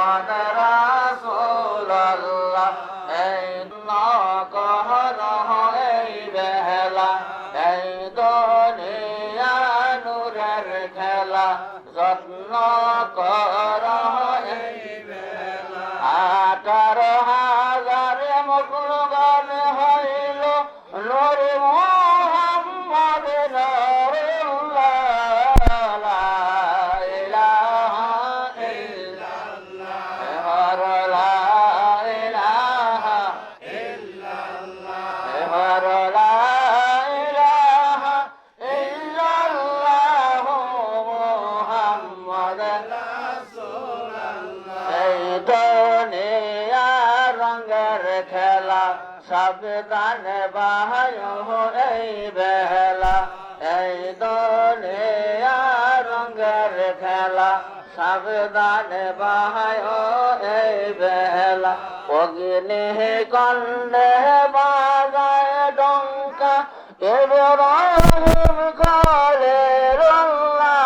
我的。সাবধানে বাহায় এই বেলা। এই দলে রঙের খেলা। সাবধানে বাহায় এই বেলা। অগ্নি কন্দে বাজায় ডঙ্কা। এবার করে রল্লা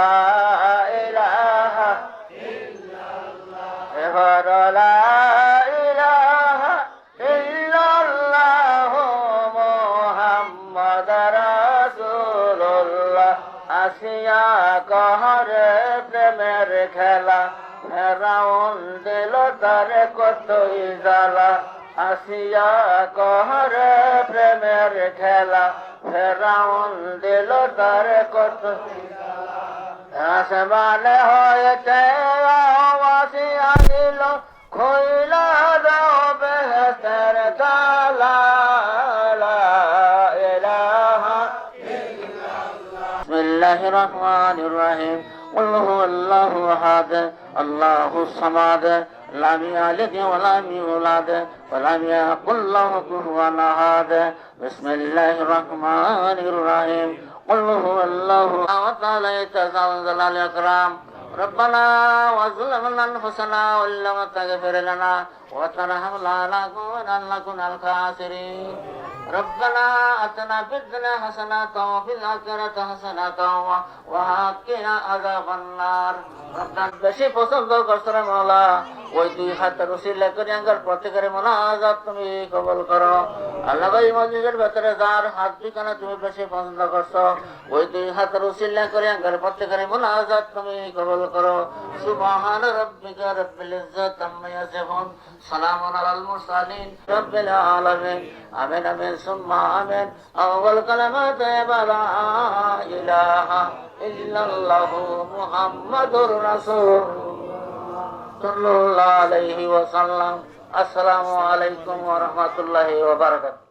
লা ইলাহা ইল্লাল্লাহ। এবার লা ইলাহা ইল্লাল্লাহ মুহাম্মদ আসিয়া কহরে প্রেমের খেলা, ফেরাউন দিল তার কতই জ্বালা। আসিয়া কহরে প্রেমের খেলা, ফেরাউন দিল তার কতই আসমানে হয়েছে আওয়াসি আনিল খইলা দাও বেহতের তালা লা ইলাহা بسم الله الرحمن الرحيم قل هو الله احد الله الصمد لم يلد ولم يولد ولم يكن له كفوا احد بسم الله الرحمن الرحيم قل هو الله وتعالى يتزلزل الاكرام ربنا وظلمنا انفسنا وان لم تغفر لنا وترحمنا لنكونن من الخاسرين ربنا اتنا في الدنيا حسنه وفي الاخره حسنه وقنا عذاب النار রমজান বেশি পছন্দ করছো রে মৌলা ওই দুই হাত রসিলা করে আঙ্গার প্রত্যেকের মোনাজাত তুমি কবল করো আল্লাহ এই মসজিদের ভেতরে যার হাত দুইখানে তুমি বেশি পছন্দ করছো ওই দুই হাত রসিলা করে আঙ্গার প্রত্যেকের মোনাজাত তুমি কবল করো সুবহান রব্বিকা রব্বিল ইজ্জাত আম্মা ইয়াসিফুন সালামুন আলাল মুরসালিন রব্বিল আলামিন আমিন আমিন সুম্মা আমিন আউয়াল কালামাত লা ইলাহা ইল্লাল্লাহু মুহাম্মাদুর রাসূল সাল্লাল্লাহু আলাইহি ওয়াসাল্লাম। আসসালামু আলাইকুম ওয়া রাহমাতুল্লাহি ওয়া বারাকাতুহু।